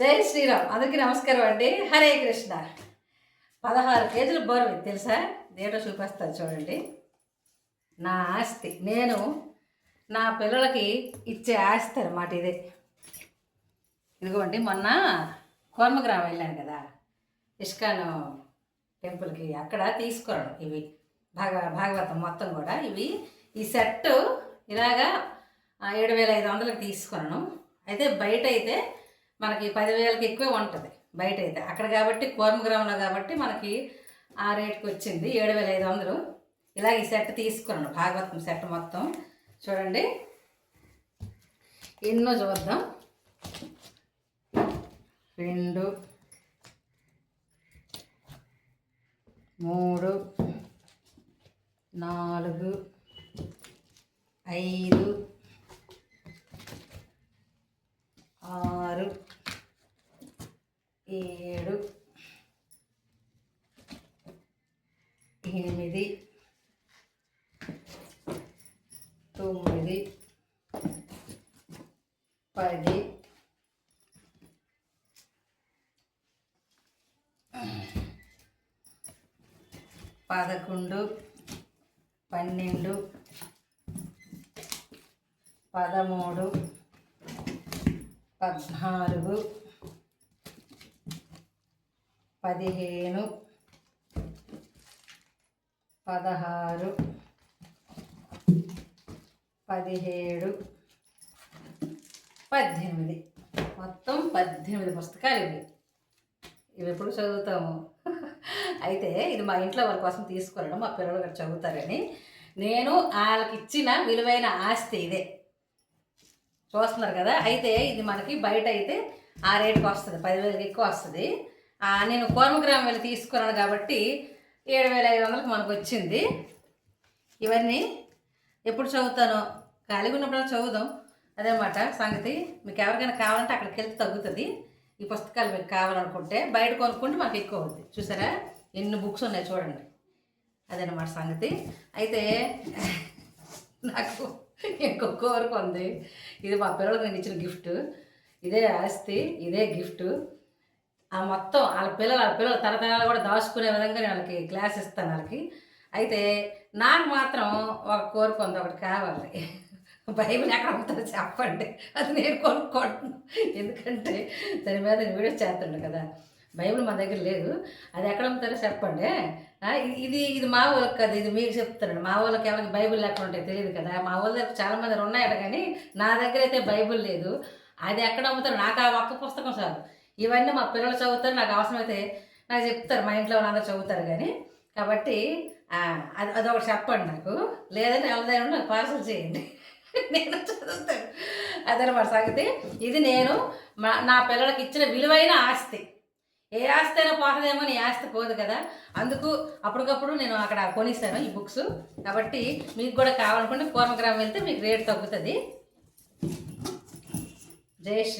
జై శ్రీరామ్. అందరికీ నమస్కారం అండి. హరే కృష్ణ. పదహారు కేజీలు బరువు తెలుసా? ఏటో చూపిస్తాను చూడండి. నా ఆస్తి. నేను నా పిల్లలకి ఇచ్చే ఆస్తి అనమాట ఇదే. ఇదిగోండి మొన్న కోర్మగ్రామం వెళ్ళాను కదా. ఇష్కాన్ టెంపుల్కి. అక్కడ తీసుకురాను ఇవి. భాగ భాగవతం మొత్తం కూడా ఇవి. ఈ సెట్ ఇలాగా ఏడు వేల ఐదు వందలకి తీసుకున్నాను. అయితే బయట అయితే మనకి పదివేలకి ఎక్కువే ఉంటుంది బయట అయితే అక్కడ కాబట్టి కోర్మగ్రామంలో కాబట్టి మనకి ఆ రేట్కి వచ్చింది ఏడు వేల ఐదు వందలు ఇలా ఈ సెట్ తీసుకున్నాను భాగవతం సెట్ మొత్తం. చూడండి. ఎన్నో చూద్దాం. రెండు మూడు నాలుగు ఐదు ఏడు ఎనిమిది తొమ్మిది పది పదకొండు పన్నెండు పదమూడు పద్నాలుగు పదిహేను పదహారు పదిహేడు పద్దెనిమిది. మొత్తం పద్దెనిమిది పుస్తకాలు ఇవి. ఇవి ఎప్పుడు చదువుతాము? అయితే ఇది మా ఇంట్లో వాళ్ళ కోసం తీసుకురావడం మా పిల్లలు గారు చదువుతారని. నేను వాళ్ళకి ఇచ్చిన విలువైన ఆస్తి ఇదే. చూస్తున్నారు కదా? అయితే ఇది మనకి బయట అయితే ఆ రేటుకి వస్తుంది. పదివేలకి ఎక్కువ వస్తుంది. నేను కోర్మగ్రామం వెళ్ళి తీసుకున్నాను కాబట్టి ఏడు వేల ఐదు వందలకు మనకు వచ్చింది. ఇవన్నీ ఎప్పుడు చదువుతానో ఖాళీగా ఉన్నప్పుడు చదువుదాం. అదేమాట సంగతి. మీకు ఎవరికైనా కావాలంటే అక్కడికి వెళ్తే తగ్గుతుంది. ఈ పుస్తకాలు మీకు కావాలనుకుంటే బయట కొనుక్కుంటే మాకు ఎక్కువ అవుతుంది చూసారా? ఎన్ని బుక్స్ ఉన్నాయి చూడండి. అదనమాట సంగతి. అయితే నాకు ఇంకో కోరిక ఉంది. ఇది మా పిల్లలకు నేను ఇచ్చిన గిఫ్ట్. ఇదే ఆస్తి ఇదే గిఫ్ట్. ఆ మొత్తం వాళ్ళ పిల్లలు వాళ్ళ పిల్లలు తరతరాలు కూడా దాచుకునే విధంగా నేను వాళ్ళకి క్లాస్ ఇస్తాను వాళ్ళకి. అయితే నాకు మాత్రం ఒక కోరిక ఉంది ఒకటి కావాలి. బైబిల్ ఎక్కడ అమ్ముతారో చెప్పండి. అది నేను కొనుక్కోను. ఎందుకంటే దాని మీద నేను వీడియో చేస్తుండే కదా. బైబిల్ మా దగ్గర లేదు. అది ఎక్కడ అమ్ముతారో చెప్పండి. ఇది- ఇది మా వాళ్ళకి కదా ఇది మీకు చెప్తున్నాను. మా వాళ్ళకి ఎవరికి బైబిల్ లేకుండా ఉంటాయి తెలియదు కదా. మా వాళ్ళ దగ్గర చాలామంది ఉన్నాయట కానీ నా దగ్గర అయితే బైబిల్ లేదు. అది ఎక్కడ అమ్ముతారు నాకు ఆ ఒక్క పుస్తకం చాలు. ఇవన్నీ మా పిల్లలు చదువుతారు నాకు అవసరమైతే నాకు చెప్తారు మా ఇంట్లో వాళ్ళందరూ చదువుతారు కానీ. కాబట్టి అది అదొకటి చెప్పండి నాకు. లేదంటే ఎవరిదైనా నాకు పార్సల్ చేయండి. నేను చదువుతాను. అదనమాట సంగతి. ఇది నేను మా నా పిల్లలకి ఇచ్చిన విలువైన ఆస్తి. ఏ ఆస్తి అయినా పోతుందేమో నీ ఆస్తి పోదు కదా. అందుకు అప్పటికప్పుడు నేను అక్కడ కొనిస్తాను ఈ బుక్స్. కాబట్టి మీకు కూడా కావాలనుకుంటే పూర్వగ్రామం వెళ్తే మీకు రేట్ తగ్గుతుంది. జై శ్రీ